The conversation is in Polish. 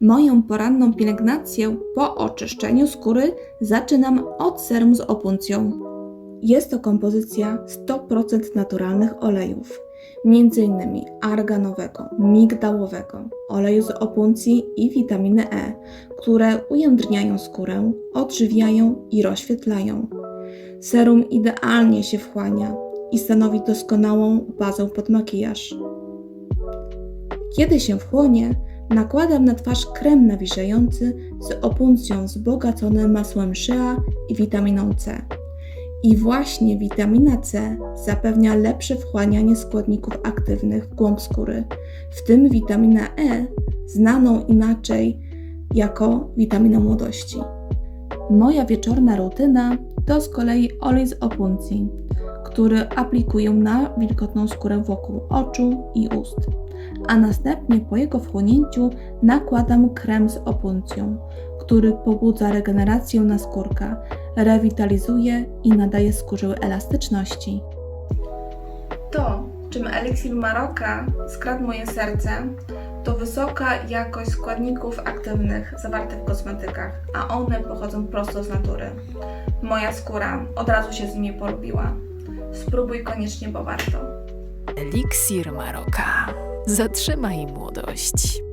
Moją poranną pielęgnację po oczyszczeniu skóry zaczynam od serum z opuncją. Jest to kompozycja 100% naturalnych olejów, m.in. arganowego, migdałowego, oleju z opuncji i witaminy E, które ujędrniają skórę, odżywiają i rozświetlają. Serum idealnie się wchłania i stanowi doskonałą bazę pod makijaż. Kiedy się wchłonie, nakładam na twarz krem nawilżający z opuncją wzbogaconym masłem shea i witaminą C. I właśnie witamina C zapewnia lepsze wchłanianie składników aktywnych w głąb skóry, w tym witaminę E, znaną inaczej jako witamina młodości. Moja wieczorna rutyna to z kolei olej z opuncji, który aplikuję na wilgotną skórę wokół oczu i ust a następnie po jego wchłonięciu nakładam krem z opuncją, który pobudza regenerację naskórka, rewitalizuje i nadaje skórze elastyczności. To, czym eliksir Maroka skradł moje serce, to wysoka jakość składników aktywnych zawartych w kosmetykach, a one pochodzą prosto z natury. Moja skóra od razu się z nimi polubiła. Spróbuj koniecznie, bo warto. Eliksir Maroka. Zatrzymaj młodość.